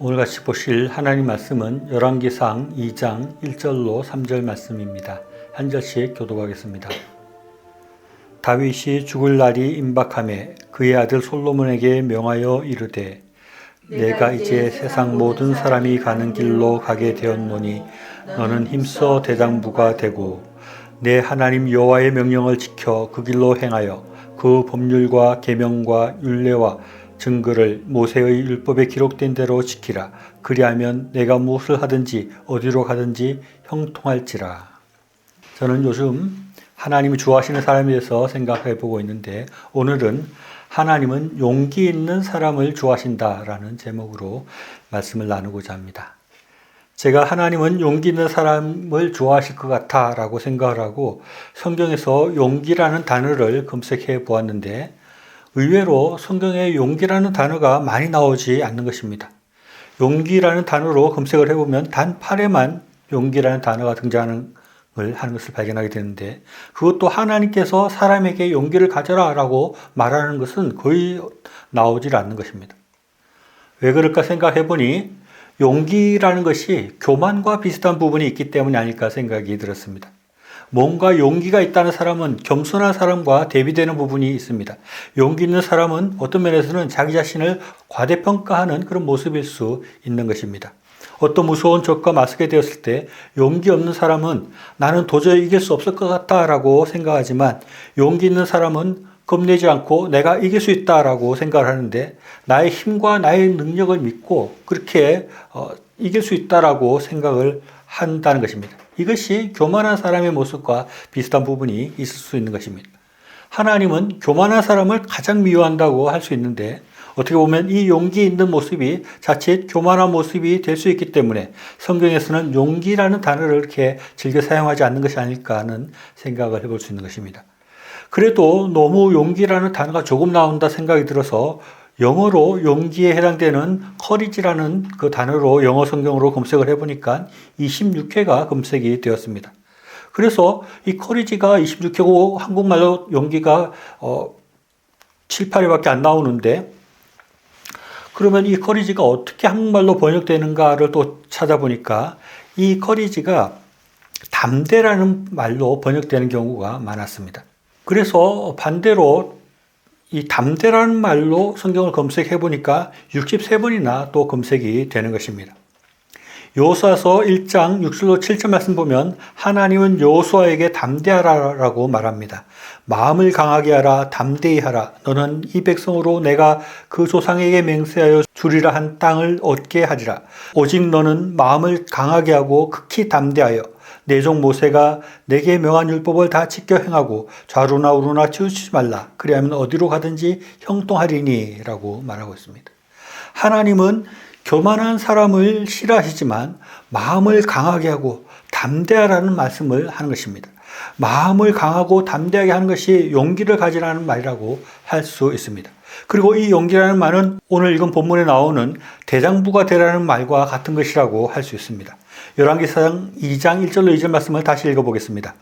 오늘 같이 보실 하나님 말씀은 열왕기상 2장 1절로 3절 말씀입니다. 한 절씩 교독하겠습니다. 다윗이 죽을 날이 임박함에 그의 아들 솔로몬에게 명하여 이르되 내가 이제 세상 모든 사람이 가는 길로 가게 되었노니 너는 힘써 대장부가 되고 내 하나님 여호와의 명령을 지켜 그 길로 행하여 그 법률과 계명과 율례와 증거를 모세의 율법에 기록된 대로 지키라. 그리하면 내가 무엇을 하든지 어디로 가든지 형통할지라. 저는 요즘 하나님이 좋아하시는 사람에 대해서 생각해 보고 있는데 오늘은 하나님은 용기 있는 사람을 좋아하신다라는 제목으로 말씀을 나누고자 합니다. 제가 하나님은 용기 있는 사람을 좋아하실 것 같아 라고 생각을 하고 성경에서 용기라는 단어를 검색해 보았는데 의외로 성경에 용기라는 단어가 많이 나오지 않는 것입니다. 용기라는 단어로 검색을 해보면 단 8회만 용기라는 단어가 걸 하는 것을 발견하게 되는데 그것도 하나님께서 사람에게 용기를 가져라 라고 말하는 것은 거의 나오질 않는 것입니다. 왜 그럴까 생각해 보니 용기라는 것이 교만과 비슷한 부분이 있기 때문이 아닐까 생각이 들었습니다. 뭔가 용기가 있다는 사람은 겸손한 사람과 대비되는 부분이 있습니다. 용기 있는 사람은 어떤 면에서는 자기 자신을 과대평가하는 그런 모습일 수 있는 것입니다. 어떤 무서운 적과 맞서게 되었을 때 용기 없는 사람은 나는 도저히 이길 수 없을 것 같다라고 생각하지만 용기 있는 사람은 겁내지 않고 내가 이길 수 있다라고 생각을 하는데 나의 힘과 나의 능력을 믿고 그렇게 어, 이길 수 있다라고 생각을 한다는 것입니다. 이것이 교만한 사람의 모습과 비슷한 부분이 있을 수 있는 것입니다. 하나님은 교만한 사람을 가장 미워한다고 할 수 있는데 어떻게 보면 이 용기 있는 모습이 자칫 교만한 모습이 될 수 있기 때문에 성경에서는 용기라는 단어를 이렇게 즐겨 사용하지 않는 것이 아닐까 하는 생각을 해볼 수 있는 것입니다. 그래도 너무 용기라는 단어가 조금 나온다 생각이 들어서 영어로 용기에 해당되는 커리지라는 그 단어로 영어 성경으로 검색을 해보니까 26회가 검색이 되었습니다. 그래서 이 커리지가 26회고 한국말로 용기가 어 7, 8회밖에 안 나오는데 그러면 이 커리지가 어떻게 한국말로 번역되는가를 또 찾아보니까 이 커리지가 담대라는 말로 번역되는 경우가 많았습니다. 그래서 반대로 이 담대라는 말로 성경을 검색해 보니까 63번이나 또 검색이 되는 것입니다. 요수아서 1장 6절로 7절 말씀 보면 하나님은 요수아에게 담대하라라고 말합니다. 마음을 강하게 하라 담대히 하라 너는 이 백성으로 내가 그 조상에게 맹세하여 주리라 한 땅을 얻게 하리라 오직 너는 마음을 강하게 하고 극히 담대하여 내종 모세가 내게 명한 율법을 다 지켜 행하고 좌로나 우로나 치우치지 말라. 그리하면 어디로 가든지 형통하리니라고 말하고 있습니다. 하나님은 교만한 사람을 싫어하시지만 마음을 강하게 하고 담대하라는 말씀을 하는 것입니다. 마음을 강하고 담대하게 하는 것이 용기를 가지라는 말이라고 할 수 있습니다. 그리고 이 용기라는 말은 오늘 읽은 본문에 나오는 대장부가 되라는 말과 같은 것이라고 할 수 있습니다. 열왕기상 2장 1절로 2절 말씀을 다시 읽어보겠습니다.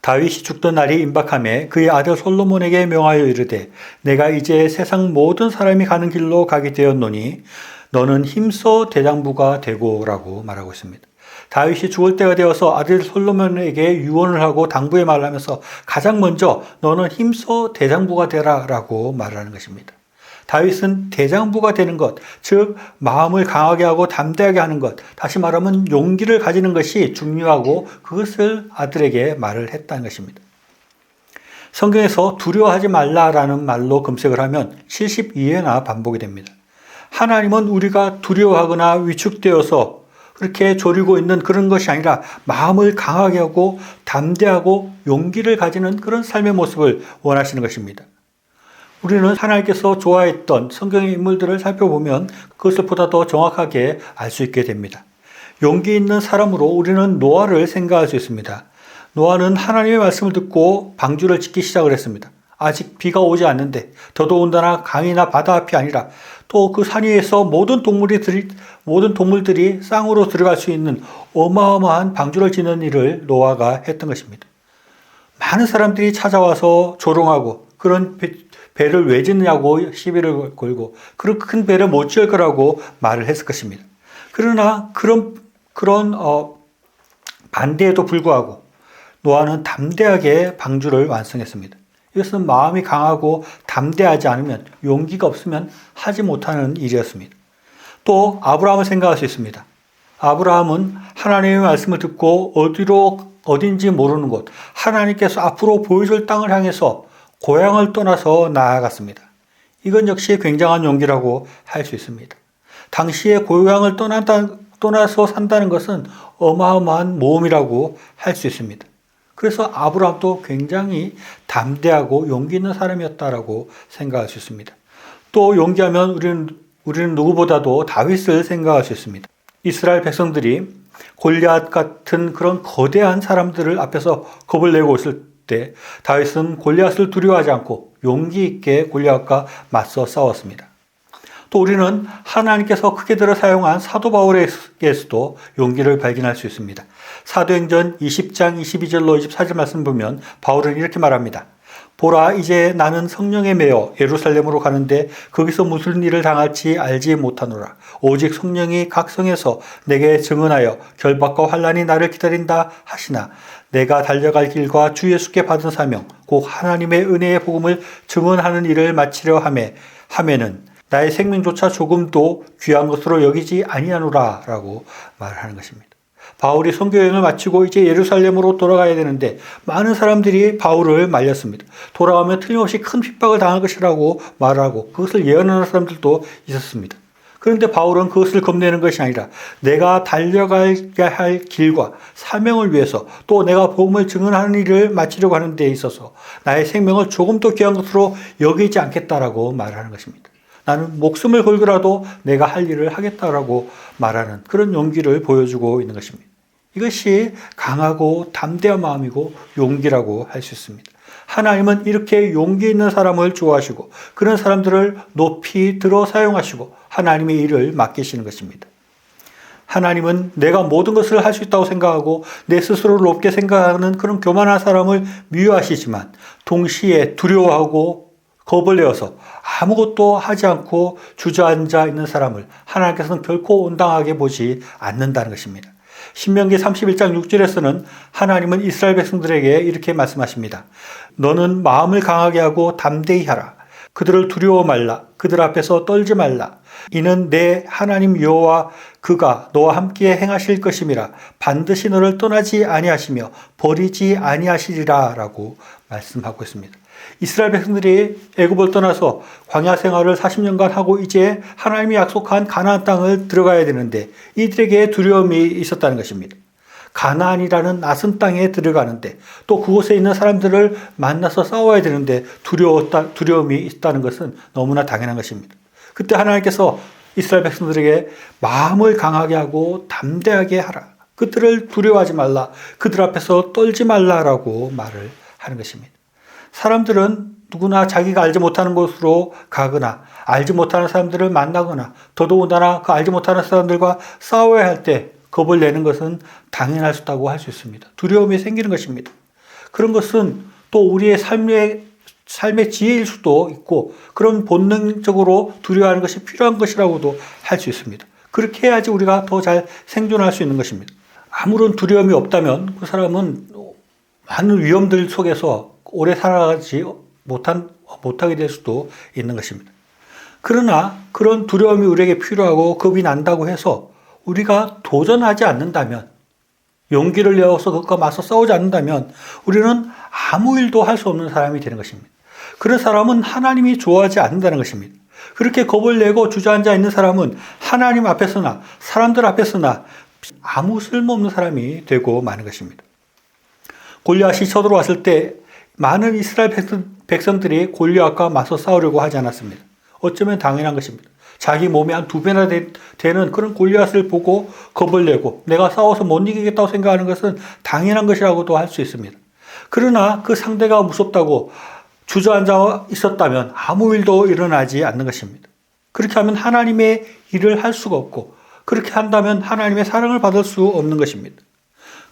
다윗이 죽던 날이 임박함에 그의 아들 솔로몬에게 명하여 이르되 내가 이제 세상 모든 사람이 가는 길로 가게 되었노니 너는 힘써 대장부가 되고라고 말하고 있습니다. 다윗이 죽을 때가 되어서 아들 솔로몬에게 유언을 하고 당부의 말을 하면서 가장 먼저 너는 힘써 대장부가 되라라고 말하는 것입니다. 다윗은 대장부가 되는 것, 즉 마음을 강하게 하고 담대하게 하는 것, 다시 말하면 용기를 가지는 것이 중요하고 그것을 아들에게 말을 했다는 것입니다. 성경에서 두려워하지 말라라는 말로 검색을 하면 72회나 반복이 됩니다. 하나님은 우리가 두려워하거나 위축되어서 그렇게 조리고 있는 그런 것이 아니라 마음을 강하게 하고 담대하고 용기를 가지는 그런 삶의 모습을 원하시는 것입니다. 우리는 하나님께서 좋아했던 성경의 인물들을 살펴보면 그것을 보다 더 정확하게 알 수 있게 됩니다. 용기 있는 사람으로 우리는 노아를 생각할 수 있습니다. 노아는 하나님의 말씀을 듣고 방주를 짓기 시작을 했습니다. 아직 비가 오지 않는데 더더군다나 강이나 바다 앞이 아니라 또 그 산 위에서 모든 동물이 모든 동물들이 쌍으로 들어갈 수 있는 어마어마한 방주를 짓는 일을 노아가 했던 것입니다. 많은 사람들이 찾아와서 조롱하고 그런 배를 왜 짓느냐고 시비를 걸고 그런 큰 배를 못 지을 거라고 말을 했을 것입니다. 그러나 그런 그런 어, 반대에도 불구하고 노아는 담대하게 방주를 완성했습니다. 이것은 마음이 강하고 담대하지 않으면 용기가 없으면 하지 못하는 일이었습니다. 또 아브라함을 생각할 수 있습니다. 아브라함은 하나님의 말씀을 듣고 어디로 어딘지 모르는 곳 하나님께서 앞으로 보여줄 땅을 향해서 고향을 떠나서 나아갔습니다. 이건 역시 굉장한 용기라고 할 수 있습니다. 당시에 고향을 떠난다, 떠나서 산다는 것은 어마어마한 모험이라고 할 수 있습니다. 그래서 아브라함도 굉장히 담대하고 용기 있는 사람이었다라고 생각할 수 있습니다. 또 용기하면 우리는 우리는 누구보다도 다윗을 생각할 수 있습니다. 이스라엘 백성들이 골리앗 같은 그런 거대한 사람들을 앞에서 겁을 내고 있을 때 다윗은 골리앗을 두려워하지 않고 용기 있게 골리앗과 맞서 싸웠습니다. 또 우리는 하나님께서 크게 들어 사용한 사도 바울에게서도 용기를 발견할 수 있습니다. 사도행전 20장 22절로 24절 말씀 보면 바울은 이렇게 말합니다. 보라 이제 나는 성령에 매여 예루살렘으로 가는데 거기서 무슨 일을 당할지 알지 못하노라 오직 성령이 각 성에서 내게 증언하여 결박과 환란이 나를 기다린다 하시나 내가 달려갈 길과 주 예수께 받은 사명 곧 하나님의 은혜의 복음을 증언하는 일을 마치려 함에 함에는 나의 생명조차 조금도 귀한 것으로 여기지 아니하노라라고 말하는 것입니다. 바울이 선교 여행을 마치고 이제 예루살렘으로 돌아가야 되는데 많은 사람들이 바울을 말렸습니다. 돌아가면 틀림없이 큰 핍박을 당할 것이라고 말하고 그것을 예언하는 사람들도 있었습니다. 그런데 바울은 그것을 겁내는 것이 아니라 내가 달려가야 할 길과 사명을 위해서 또 내가 복음을 증언하는 일을 마치려고 하는 데 있어서 나의 생명을 조금도 귀한 것으로 여기지 않겠다라고 말하는 것입니다. 나는 목숨을 걸고라도 내가 할 일을 하겠다라고 말하는 그런 용기를 보여주고 있는 것입니다. 이것이 강하고 담대한 마음이고 용기라고 할 수 있습니다. 하나님은 이렇게 용기 있는 사람을 좋아하시고 그런 사람들을 높이 들어 사용하시고 하나님의 일을 맡기시는 것입니다. 하나님은 내가 모든 것을 할 수 있다고 생각하고 내 스스로를 높게 생각하는 그런 교만한 사람을 미워하시지만 동시에 두려워하고 겁을 내어서 아무것도 하지 않고 주저앉아 있는 사람을 하나님께서는 결코 온당하게 보지 않는다는 것입니다. 신명기 31장 6절에서는 하나님은 이스라엘 백성들에게 이렇게 말씀하십니다. 너는 마음을 강하게 하고 담대히 하라. 그들을 두려워 말라. 그들 앞에서 떨지 말라. 이는 내 하나님 여호와 그가 너와 함께 행하실 것임이라. 반드시 너를 떠나지 아니하시며 버리지 아니하시리라라고 말씀하고 있습니다. 이스라엘 백성들이 애굽을 떠나서 광야 생활을 40년간 하고 이제 하나님이 약속한 가나안 땅을 들어가야 되는데 이들에게 두려움이 있었다는 것입니다. 가나안이라는 낯선 땅에 들어가는데 또 그곳에 있는 사람들을 만나서 싸워야 되는데 두려웠다, 두려움이 있다는 것은 너무나 당연한 것입니다. 그때 하나님께서 이스라엘 백성들에게 마음을 강하게 하고 담대하게 하라. 그들을 두려워하지 말라. 그들 앞에서 떨지 말라라고 말을 하는 것입니다. 사람들은 누구나 자기가 알지 못하는 곳으로 가거나 알지 못하는 사람들을 만나거나 더더군다나 그 알지 못하는 사람들과 싸워야 할 때 겁을 내는 것은 당연할 수 있다고 할 수 있습니다. 두려움이 생기는 것입니다. 그런 것은 또 우리의 삶의 삶의 지혜일 수도 있고 그런 본능적으로 두려워하는 것이 필요한 것이라고도 할 수 있습니다. 그렇게 해야지 우리가 더 잘 생존할 수 있는 것입니다. 아무런 두려움이 없다면 그 사람은 많은 위험들 속에서 오래 살아가지 못한, 못하게 될 수도 있는 것입니다. 그러나 그런 두려움이 우리에게 필요하고 겁이 난다고 해서 우리가 도전하지 않는다면 용기를 내어서 그것과 맞서 싸우지 않는다면 우리는 아무 일도 할 수 없는 사람이 되는 것입니다. 그런 사람은 하나님이 좋아하지 않는다는 것입니다. 그렇게 겁을 내고 주저앉아 있는 사람은 하나님 앞에서나 사람들 앞에서나 아무 쓸모없는 사람이 되고 마는 것입니다. 골리앗이 쳐들어왔을 때 많은 이스라엘 백성, 들이 골리앗과 맞서 싸우려고 하지 않았습니다. 어쩌면 당연한 것입니다. 자기 몸에 한 두 배나 되, 는 그런 골리앗을 보고 겁을 내고 내가 싸워서 못 이기겠다고 생각하는 것은 당연한 것이라고도 할 수 있습니다. 그러나 그 상대가 무섭다고 주저앉아 있었다면 아무 일도 일어나지 않는 것입니다. 그렇게 하면 하나님의 일을 할 수가 없고 그렇게 한다면 하나님의 사랑을 받을 수 없는 것입니다.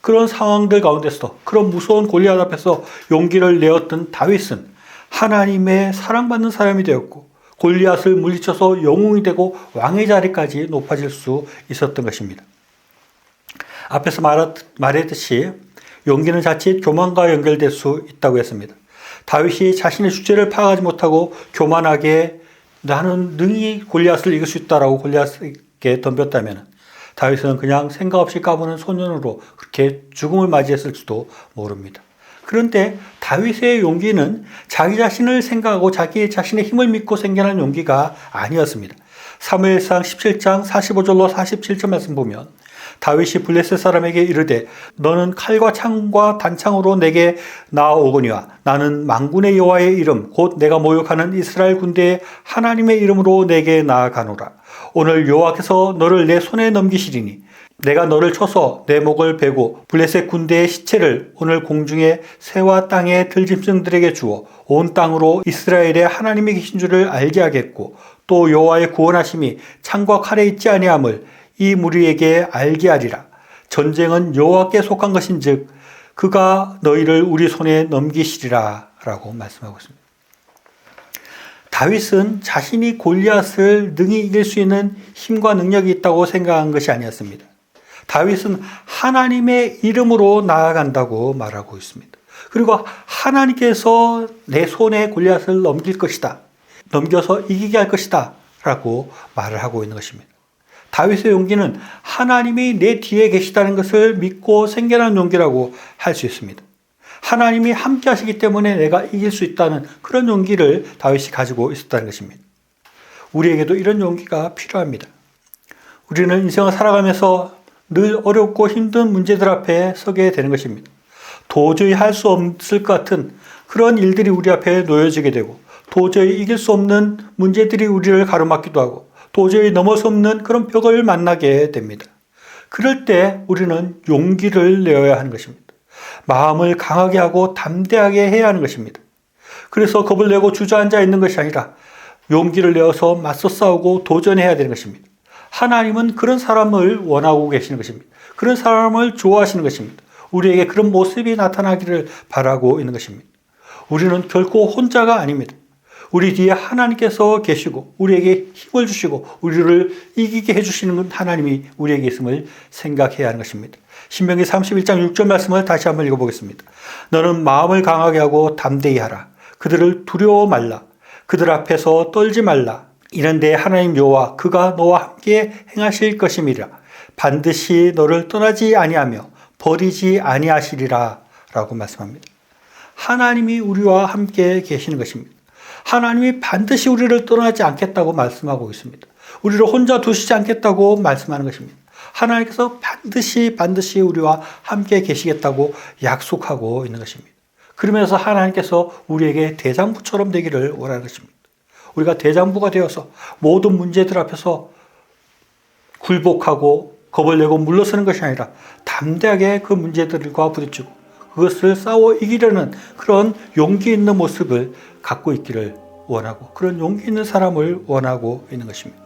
그런 상황들 가운데서 그런 무서운 골리앗 앞에서 용기를 내었던 다윗은 하나님의 사랑받는 사람이 되었고 골리앗을 물리쳐서 영웅이 되고 왕의 자리까지 높아질 수 있었던 것입니다. 앞에서 말했듯이 용기는 자칫 교만과 연결될 수 있다고 했습니다. 다윗이 자신의 주제를 파악하지 못하고 교만하게 나는 능히 골리앗을 이길 수 있다라고 골리앗에게 덤볐다면 다윗은 그냥 생각 없이 까부는 소년으로 그렇게 죽음을 맞이했을지도 모릅니다. 그런데 다윗의 용기는 자기 자신을 생각하고 자기 자신의 힘을 믿고 생겨난 용기가 아니었습니다. 사무엘상 17장 45절로 47절 말씀 보면 다윗이 블레셋 사람에게 이르되 너는 칼과 창과 단창으로 내게 나아오거니와 나는 망군의 여호와의 이름 곧 내가 모욕하는 이스라엘 군대의 하나님의 이름으로 내게 나아가노라 오늘 여호와께서 너를 내 손에 넘기시리니 내가 너를 쳐서 내 목을 베고 블레셋 군대의 시체를 오늘 공중에 새와 땅의 들짐승들에게 주어 온 땅으로 이스라엘의 하나님이 계신 줄을 알게 하겠고 또 여호와의 구원하심이 창과 칼에 있지 아니함을 이 무리에게 알게 하리라. 전쟁은 여호와께 속한 것인즉 그가 너희를 우리 손에 넘기시리라라고 말씀하고 있습니다. 다윗은 자신이 골리앗을 능히 이길 수 있는 힘과 능력이 있다고 생각한 것이 아니었습니다. 다윗은 하나님의 이름으로 나아간다고 말하고 있습니다. 그리고 하나님께서 내 손에 골리앗을 넘길 것이다. 넘겨서 이기게 할 것이다. 라고 말을 하고 있는 것입니다. 다윗의 용기는 하나님이 내 뒤에 계시다는 것을 믿고 생겨난 용기라고 할 수 있습니다. 하나님이 함께 하시기 때문에 내가 이길 수 있다는 그런 용기를 다윗이 가지고 있었다는 것입니다. 우리에게도 이런 용기가 필요합니다. 우리는 인생을 살아가면서 늘 어렵고 힘든 문제들 앞에 서게 되는 것입니다. 도저히 할 수 없을 것 같은 그런 일들이 우리 앞에 놓여지게 되고 도저히 이길 수 없는 문제들이 우리를 가로막기도 하고 도저히 넘어설 수 없는 그런 벽을 만나게 됩니다. 그럴 때 우리는 용기를 내어야 하는 것입니다. 마음을 강하게 하고 담대하게 해야 하는 것입니다. 그래서 겁을 내고 주저앉아 있는 것이 아니라 용기를 내어서 맞서 싸우고 도전해야 되는 것입니다. 하나님은 그런 사람을 원하고 계시는 것입니다. 그런 사람을 좋아하시는 것입니다. 우리에게 그런 모습이 나타나기를 바라고 있는 것입니다. 우리는 결코 혼자가 아닙니다. 우리 뒤에 하나님께서 계시고 우리에게 힘을 주시고 우리를 이기게 해주시는 하나님이 우리에게 있음을 생각해야 하는 것입니다. 신명기 31장 6절 말씀을 다시 한번 읽어보겠습니다. 너는 마음을 강하게 하고 담대히 하라. 그들을 두려워 말라. 그들 앞에서 떨지 말라. 이런데 하나님 여호와 그가 너와 함께 행하실 것임이라. 반드시 너를 떠나지 아니하며 버리지 아니하시리라. 라고 말씀합니다. 하나님이 우리와 함께 계시는 것입니다. 하나님이 반드시 우리를 떠나지 않겠다고 말씀하고 있습니다. 우리를 혼자 두시지 않겠다고 말씀하는 것입니다. 하나님께서 반드시 반드시 우리와 함께 계시겠다고 약속하고 있는 것입니다. 그러면서 하나님께서 우리에게 대장부처럼 되기를 원하는 것입니다. 우리가 대장부가 되어서 모든 문제들 앞에서 굴복하고 겁을 내고 물러서는 것이 아니라 담대하게 그 문제들과 부딪히고 그것을 싸워 이기려는 그런 용기 있는 모습을 갖고 있기를 원하고 그런 용기 있는 사람을 원하고 있는 것입니다.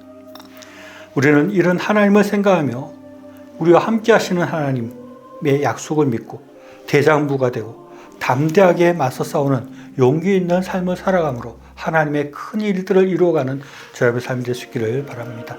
우리는 이런 하나님을 생각하며 우리와 함께 하시는 하나님의 약속을 믿고 대장부가 되고 담대하게 맞서 싸우는 용기 있는 삶을 살아감으로 하나님의 큰 일들을 이루어가는 저여러분의 삶이 될 수 있기를 바랍니다.